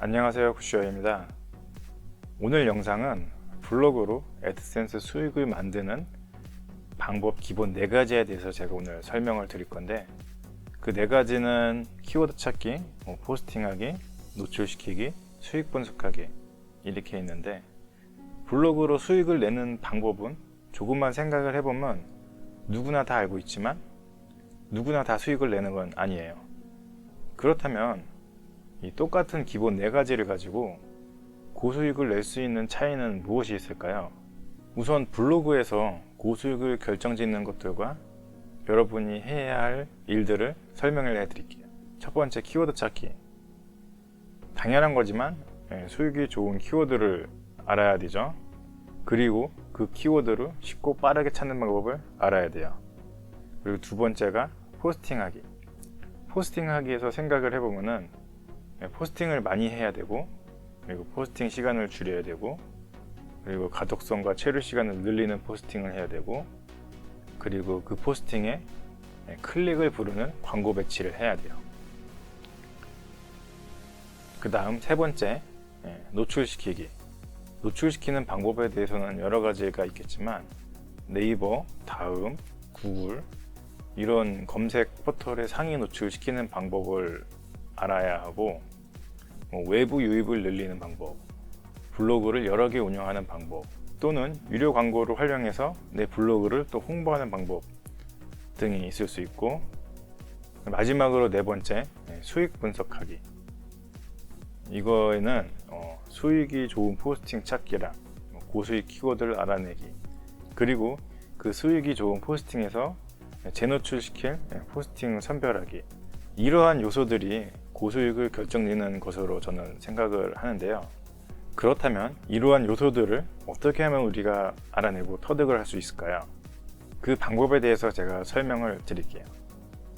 안녕하세요 쿠슈어입니다. 오늘 영상은 블로그로 애드센스 수익을 만드는 방법 기본 4가지에 대해서 제가 오늘 설명을 드릴 건데 그 4가지는 키워드 찾기, 뭐 포스팅하기, 노출시키기, 수익 분석하기 이렇게 있는데 블로그로 수익을 내는 방법은 조금만 생각을 해보면 누구나 다 알고 있지만 누구나 다 수익을 내는 건 아니에요. 그렇다면 이 똑같은 기본 네 가지를 가지고 고수익을 낼 수 있는 차이는 무엇이 있을까요? 우선 블로그에서 고수익을 결정짓는 것들과 여러분이 해야 할 일들을 설명을 해드릴게요. 첫 번째 키워드 찾기. 당연한 거지만 예, 수익이 좋은 키워드를 알아야 되죠. 그리고 그 키워드를 쉽고 빠르게 찾는 방법을 알아야 돼요. 그리고 두 번째가 포스팅하기. 포스팅하기에서 생각을 해보면은 네, 포스팅을 많이 해야 되고 그리고 포스팅 시간을 줄여야 되고 그리고 가독성과 체류 시간을 늘리는 포스팅을 해야 되고 그리고 그 포스팅에 네, 클릭을 부르는 광고 배치를 해야 돼요. 그 다음 세 번째 네, 노출시키기. 노출시키는 방법에 대해서는 여러 가지가 있겠지만 네이버, 다음, 구글 이런 검색 포털에 상위 노출시키는 방법을 알아야 하고 뭐 외부 유입을 늘리는 방법, 블로그를 여러 개 운영하는 방법, 또는 유료 광고를 활용해서 내 블로그를 또 홍보하는 방법 등이 있을 수 있고 마지막으로 네 번째 네, 수익 분석하기. 이거에는 어, 수익이 좋은 포스팅 찾기랑 뭐 고수익 키워드를 알아내기 그리고 그 수익이 좋은 포스팅에서 재노출시킬 네, 포스팅을 선별하기 이러한 요소들이 고수익을 결정짓는 것으로 저는 생각을 하는데요. 그렇다면 이러한 요소들을 어떻게 하면 우리가 알아내고 터득을 할 수 있을까요? 그 방법에 대해서 제가 설명을 드릴게요.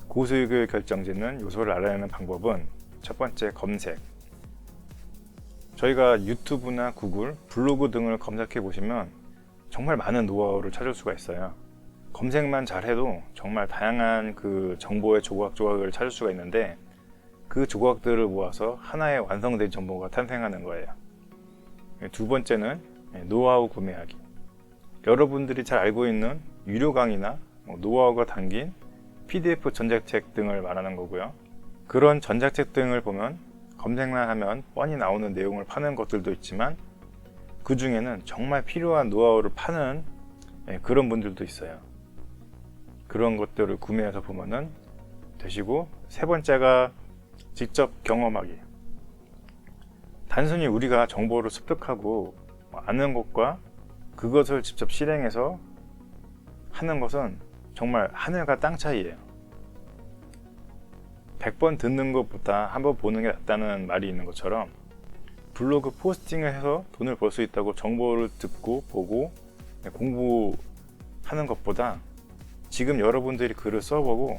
고수익을 결정짓는 요소를 알아내는 방법은 첫 번째 검색. 저희가 유튜브나 구글, 블로그 등을 검색해 보시면 정말 많은 노하우를 찾을 수가 있어요. 검색만 잘해도 정말 다양한 그 정보의 조각조각을 찾을 수가 있는데 그 조각들을 모아서 하나의 완성된 정보가 탄생하는 거예요. 두 번째는 노하우 구매하기. 여러분들이 잘 알고 있는 유료 강의나 뭐 노하우가 담긴 PDF 전자책 등을 말하는 거고요. 그런 전자책 등을 보면 검색만 하면 뻔히 나오는 내용을 파는 것들도 있지만 그 중에는 정말 필요한 노하우를 파는 그런 분들도 있어요. 그런 것들을 구매해서 보면은 되시고 세 번째가 직접 경험하기. 단순히 우리가 정보를 습득하고 아는 것과 그것을 직접 실행해서 하는 것은 정말 하늘과 땅 차이예요. 100번 듣는 것보다 한번 보는 게 낫다는 말이 있는 것처럼 블로그 포스팅을 해서 돈을 벌 수 있다고 정보를 듣고 보고 공부하는 것보다 지금 여러분들이 글을 써보고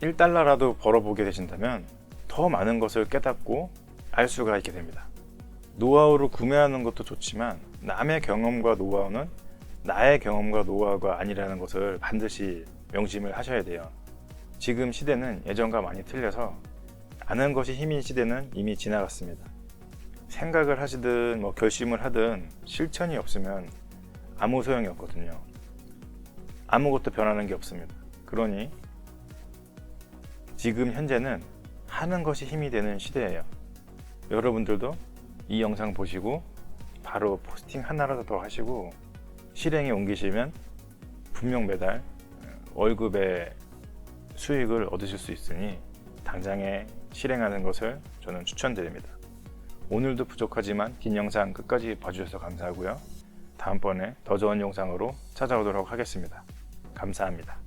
1달러라도 벌어보게 되신다면 더 많은 것을 깨닫고 알 수가 있게 됩니다. 노하우를 구매하는 것도 좋지만 남의 경험과 노하우는 나의 경험과 노하우가 아니라는 것을 반드시 명심을 하셔야 돼요. 지금 시대는 예전과 많이 틀려서 아는 것이 힘인 시대는 이미 지나갔습니다. 생각을 하시든 뭐 결심을 하든 실천이 없으면 아무 소용이 없거든요. 아무것도 변하는 게 없습니다. 그러니 지금 현재는 하는 것이 힘이 되는 시대예요. 여러분들도 이 영상 보시고 바로 포스팅 하나라도 더 하시고 실행에 옮기시면 분명 매달 월급의 수익을 얻으실 수 있으니 당장에 실행하는 것을 저는 추천드립니다. 오늘도 부족하지만 긴 영상 끝까지 봐주셔서 감사하고요. 다음번에 더 좋은 영상으로 찾아오도록 하겠습니다. 감사합니다.